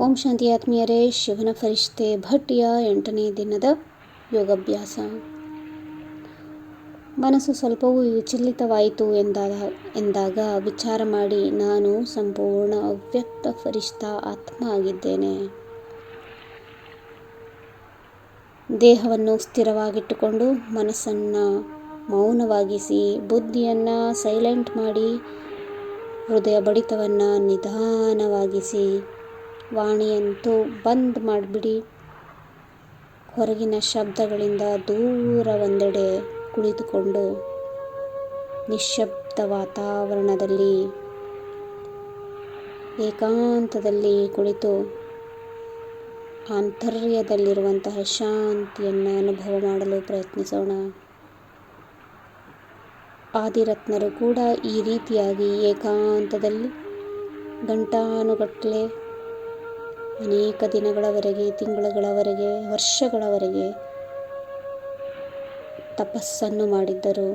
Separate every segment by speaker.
Speaker 1: ಓಂ ಶಾಂತಿ ಆತ್ಮೀಯರೇ, ಶಿವನ ಫರಿಷ್ಠೆ ಭಟ್ಟಿಯ ಎಂಟನೇ ದಿನದ ಯೋಗಾಭ್ಯಾಸ. ಮನಸ್ಸು ಸ್ವಲ್ಪವೂ ವಿಚಲಿತವಾಯಿತು ಎಂದಾಗ ಎಂದಾಗ ವಿಚಾರ ಮಾಡಿ, ನಾನು ಸಂಪೂರ್ಣ ಅವ್ಯಕ್ತ ಫರಿಷ್ಠ ಆತ್ಮ ಆಗಿದ್ದೇನೆ. ದೇಹವನ್ನು ಸ್ಥಿರವಾಗಿಟ್ಟುಕೊಂಡು ಮನಸ್ಸನ್ನು ಮೌನವಾಗಿಸಿ, ಬುದ್ಧಿಯನ್ನು ಸೈಲೆಂಟ್ ಮಾಡಿ ಹೃದಯ ಬಡಿತವನ್ನು ನಿಧಾನವಾಗಿಸಿ. ವಾಣಿಯಂತೂ ಬಂದ್ ಮಾಡಿಬಿಡಿ. ಹೊರಗಿನ ಶಬ್ದಗಳಿಂದ ದೂರ ಒಂದೆಡೆ ಕುಳಿತುಕೊಂಡು ನಿಶ್ಶಬ್ದ ವಾತಾವರಣದಲ್ಲಿ ಏಕಾಂತದಲ್ಲಿ ಕುಳಿತು ಆಂತರ್ಯದಲ್ಲಿರುವಂತಹ ಶಾಂತಿಯನ್ನು ಅನುಭವ ಮಾಡಲು ಪ್ರಯತ್ನಿಸೋಣ. ಆದಿರತ್ನರು ಕೂಡ ಈ ರೀತಿಯಾಗಿ ಏಕಾಂತದಲ್ಲಿ ಗಂಟಾನುಗಟ್ಟಲೆ ಅನೇಕ ದಿನಗಳವರೆಗೆ, ತಿಂಗಳುಗಳವರೆಗೆ, ವರ್ಷಗಳವರೆಗೆ ತಪಸ್ಸನ್ನು ಮಾಡಿದ್ದರು.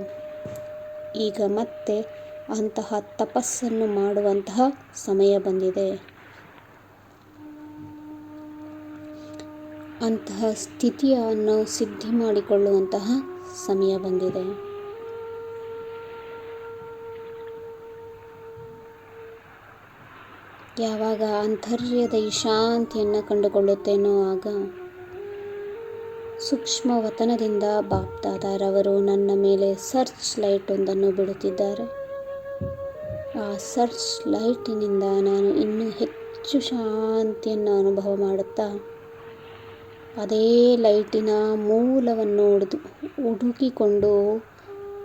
Speaker 1: ಈಗ ಮತ್ತೆ ಅಂತಹ ತಪಸ್ಸನ್ನು ಮಾಡುವಂತಹ ಸಮಯ ಬಂದಿದೆ. ಅಂತಹ ಸ್ಥಿತಿಯನ್ನು ಸಿದ್ಧಿ ಮಾಡಿಕೊಳ್ಳುವಂತಹ ಸಮಯ ಬಂದಿದೆ. ಯಾವಾಗ ಅಂತರ್ಯದ ಈ ಶಾಂತಿಯನ್ನು ಕಂಡುಕೊಳ್ಳುತ್ತೇನೋ ಆಗ ಸೂಕ್ಷ್ಮ ವತನದಿಂದ ಬಾಪ್ದಾದಾರವರು ನನ್ನ ಮೇಲೆ ಸರ್ಚ್ ಲೈಟ್ ಒಂದನ್ನು ಬಿಡುತ್ತಿದ್ದಾರೆ. ಆ ಸರ್ಚ್ ಲೈಟಿನಿಂದ ನಾನು ಇನ್ನೂ ಹೆಚ್ಚು ಶಾಂತಿಯನ್ನು ಅನುಭವ ಮಾಡುತ್ತಾ, ಅದೇ ಲೈಟಿನ ಮೂಲವನ್ನು ಹುಡಿದು ಹುಡುಕಿಕೊಂಡು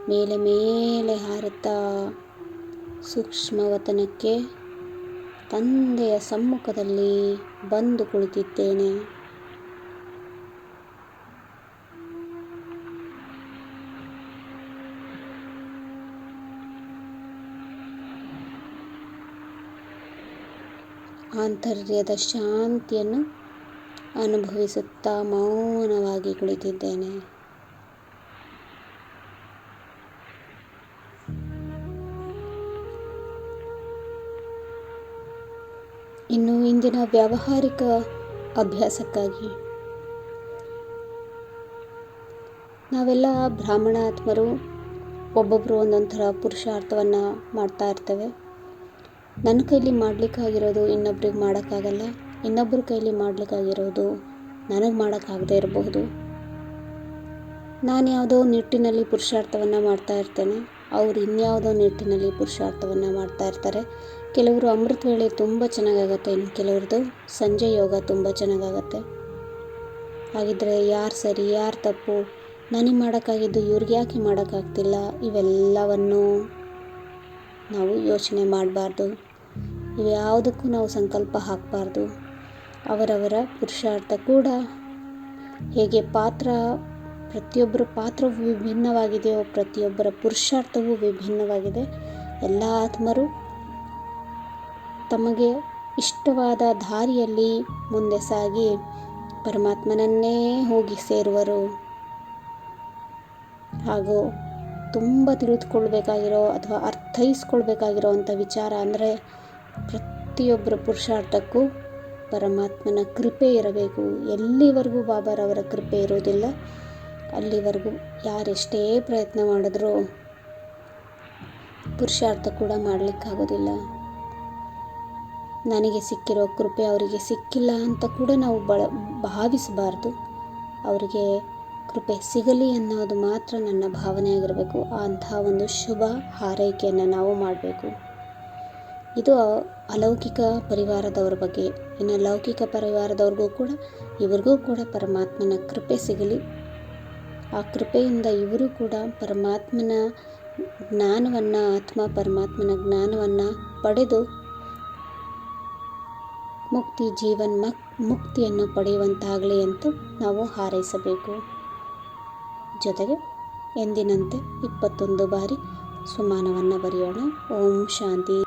Speaker 1: ಮೇಲೆ ಮೇಲೆ ಹಾರುತ್ತಾ ಸೂಕ್ಷ್ಮವತನಕ್ಕೆ ತಂದೆಯ ಸಮ್ಮುಖದಲ್ಲಿ ಬಂದು ಕುಳಿತಿದ್ದೇನೆ. ಆಂತರ್ಯದ ಶಾಂತಿಯನ್ನು ಅನುಭವಿಸುತ್ತಾ ಮೌನವಾಗಿ ಕುಳಿತಿದ್ದೇನೆ. ಇನ್ನು ಇಂದಿನ ವ್ಯಾವಹಾರಿಕ ಅಭ್ಯಾಸಕ್ಕಾಗಿ. ನಾವೆಲ್ಲ ಬ್ರಾಹ್ಮಣ ಆತ್ಮರು ಒಬ್ಬೊಬ್ಬರು ಒಂದೊಂದು ಥರ ಪುರುಷಾರ್ಥವನ್ನು ಮಾಡ್ತಾ ಇರ್ತೇವೆ. ನನ್ನ ಕೈಲಿ ಮಾಡಲಿಕ್ಕಾಗಿರೋದು ಇನ್ನೊಬ್ರಿಗೆ ಮಾಡೋಕ್ಕಾಗಲ್ಲ ಇನ್ನೊಬ್ಬರ ಕೈಲಿ ಮಾಡಲಿಕ್ಕಾಗಿರೋದು ನನಗೆ ಮಾಡೋಕ್ಕಾಗದೇ ಇರಬಹುದು. ನಾನು ಯಾವುದೋ ನಿಟ್ಟಿನಲ್ಲಿ ಪುರುಷಾರ್ಥವನ್ನು ಮಾಡ್ತಾ ಇರ್ತೇನೆ. ಅವ್ರು ಇನ್ಯಾವುದೋ ನಿಟ್ಟಿನಲ್ಲಿ ಪುರುಷಾರ್ಥವನ್ನು ಮಾಡ್ತಾ ಇರ್ತಾರೆ. ಕೆಲವರು ಅಮೃತ ವೇಳೆ ತುಂಬ ಚೆನ್ನಾಗಾಗತ್ತೆ, ಇನ್ನು ಕೆಲವ್ರದ್ದು ಸಂಜೆ ಯೋಗ ತುಂಬ ಚೆನ್ನಾಗಾಗತ್ತೆ. ಹಾಗಿದ್ರೆ ಯಾರು ಸರಿ, ಯಾರು ತಪ್ಪು, ನನಗೆ ಮಾಡೋಕ್ಕಾಗಿದ್ದು ಇವ್ರಿಗೆ ಯಾಕೆ ಮಾಡೋಕ್ಕಾಗ್ತಿಲ್ಲ, ಇವೆಲ್ಲವನ್ನು ನಾವು ಯೋಚನೆ ಮಾಡಬಾರ್ದು. ಇವ್ಯಾವುದಕ್ಕೂ ನಾವು ಸಂಕಲ್ಪ ಹಾಕಬಾರ್ದು. ಅವರವರ ಪುರುಷಾರ್ಥ ಕೂಡ ಹೇಗೆ ಪಾತ್ರ ಪ್ರತಿಯೊಬ್ಬರ ಪಾತ್ರವು ವಿಭಿನ್ನವಾಗಿದೆಯೋ ಪ್ರತಿಯೊಬ್ಬರ ಪುರುಷಾರ್ಥವೂ ವಿಭಿನ್ನವಾಗಿದೆ. ಎಲ್ಲ ಆತ್ಮರು ತಮಗೆ ಇಷ್ಟವಾದ ದಾರಿಯಲ್ಲಿ ಮುಂದೆ ಸಾಗಿ ಪರಮಾತ್ಮನನ್ನೇ ಹೋಗಿ ಸೇರುವರು. ಹಾಗೂ ತುಂಬ ತಿಳಿದುಕೊಳ್ಬೇಕಾಗಿರೋ ಅಥವಾ ಅರ್ಥೈಸ್ಕೊಳ್ಬೇಕಾಗಿರೋ ಅಂಥ ವಿಚಾರ ಅಂದರೆ ಪ್ರತಿಯೊಬ್ಬರ ಪುರುಷಾರ್ಥಕ್ಕೂ ಪರಮಾತ್ಮನ ಕೃಪೆ ಇರಬೇಕು. ಎಲ್ಲಿವರೆಗೂ ಬಾಬಾರವರ ಕೃಪೆ ಇರೋದಿಲ್ಲ ಅಲ್ಲಿವರೆಗೂ ಯಾರೆಷ್ಟೇ ಪ್ರಯತ್ನ ಮಾಡಿದ್ರೂ ಪುರುಷಾರ್ಥ ಕೂಡ ಮಾಡಲಿಕ್ಕಾಗೋದಿಲ್ಲ. ನನಗೆ ಸಿಕ್ಕಿರೋ ಕೃಪೆ ಅವರಿಗೆ ಸಿಕ್ಕಿಲ್ಲ ಅಂತ ಕೂಡ ನಾವು ಬಳ, ಭಾವಿಸಬಾರ್ದು. ಅವರಿಗೆ ಕೃಪೆ ಸಿಗಲಿ ಅನ್ನೋದು ಮಾತ್ರ ನನ್ನ ಭಾವನೆಯಾಗಿರಬೇಕು. ಅಂತಹ ಒಂದು ಶುಭ ಹಾರೈಕೆಯನ್ನು ನಾವು ಮಾಡಬೇಕು. ಇದು ಅಲೌಕಿಕ ಪರಿವಾರದವ್ರ ಬಗ್ಗೆ. ಇನ್ನು ಲೌಕಿಕ ಪರಿವಾರದವ್ರಿಗೂ ಕೂಡ, ಇವ್ರಿಗೂ ಕೂಡ ಪರಮಾತ್ಮನ ಕೃಪೆ ಸಿಗಲಿ. ಆ ಕೃಪೆಯಿಂದ ಇವರು ಕೂಡ ಪರಮಾತ್ಮನ ಜ್ಞಾನವನ್ನು, ಆತ್ಮ ಪರಮಾತ್ಮನ ಜ್ಞಾನವನ್ನು ಪಡೆದು ಮುಕ್ತಿ ಜೀವನ್ ಮಕ್, ಮುಕ್ತಿಯನ್ನು ಪಡೆಯುವಂತಾಗಲಿ ಅಂತ ನಾವು ಹಾರೈಸಬೇಕು. ಜೊತೆಗೆ ಎಂದಿನಂತೆ ಇಪ್ಪತ್ತೊಂದು ಬಾರಿ ಸುಮಾನವನ್ನು ಬರೆಯೋಣ. ಓಂ ಶಾಂತಿ.